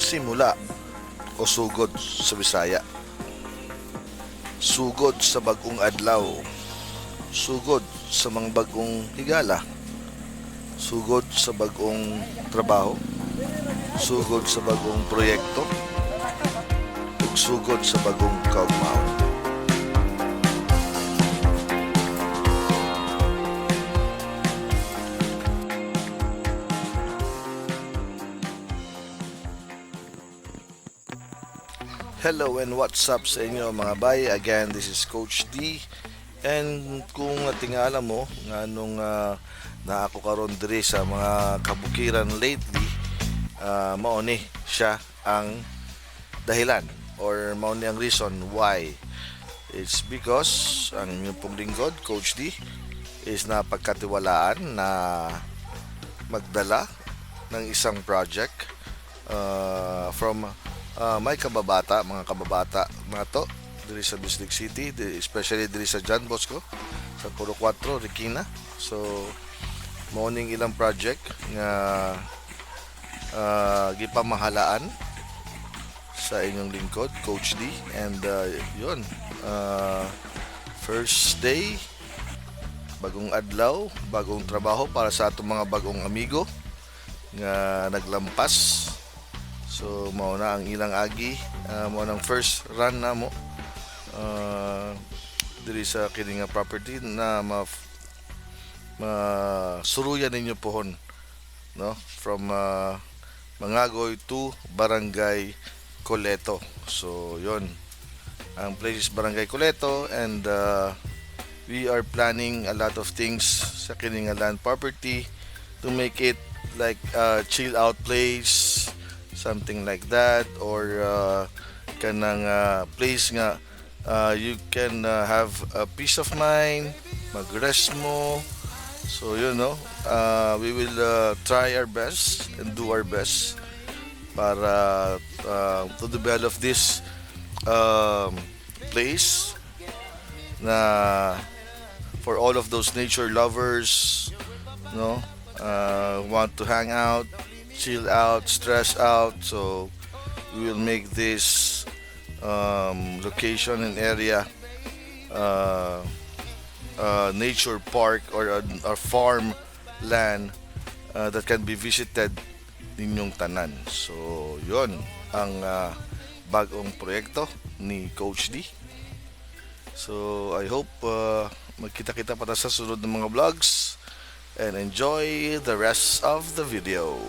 simula o sugod sa Bisaya. Sugod sa bagong adlaw. Sugod sa mga bagong higala. Sugod sa bagong trabaho. Sugod sa bagong proyekto. ug sugod sa bagong kaugmaon. Hello and what's up sa inyo mga bay? Again, this is Coach D. And kung tingala mo nga nung uh, na ako karon diri sa mga kabukiran lately, uh, mao siya ang dahilan or mao ni ang reason why. It's because ang inyong pong lingkod, Coach D, is napagkatiwalaan na magdala ng isang project uh, from uh, may kababata, mga kababata mga to diri sa Bislig City, especially diri sa John Bosco sa Puro 4, Rikina. So morning ilang project nga uh, gipamahalaan sa inyong lingkod, Coach D. And uh, yun, uh, first day, bagong adlaw, bagong trabaho para sa atong mga bagong amigo nga naglampas. So mao na ang ilang agi, uh, mao nang first run na mo. Uh, diri sa kini nga property na ma masuruyan ninyo pohon no? From uh, Mangagoy to Barangay Coleto. So yon ang place is Barangay Coleto and uh, we are planning a lot of things sa kini nga land property to make it like a chill out place something like that or uh, uh, place nga uh, you can uh, have a peace of mind mag-rest mo. So you know uh, we will uh, try our best and do our best para uh, to develop this um, place na for all of those nature lovers no uh, want to hang out chill out stress out so we will make this um, location and area uh, uh, nature park or a, a farm land uh, that can be visited ninyong tanan so yon ang uh, bagong proyekto ni Coach D So I hope uh, magkita-kita pa sa sunod ng mga vlogs and enjoy the rest of the video.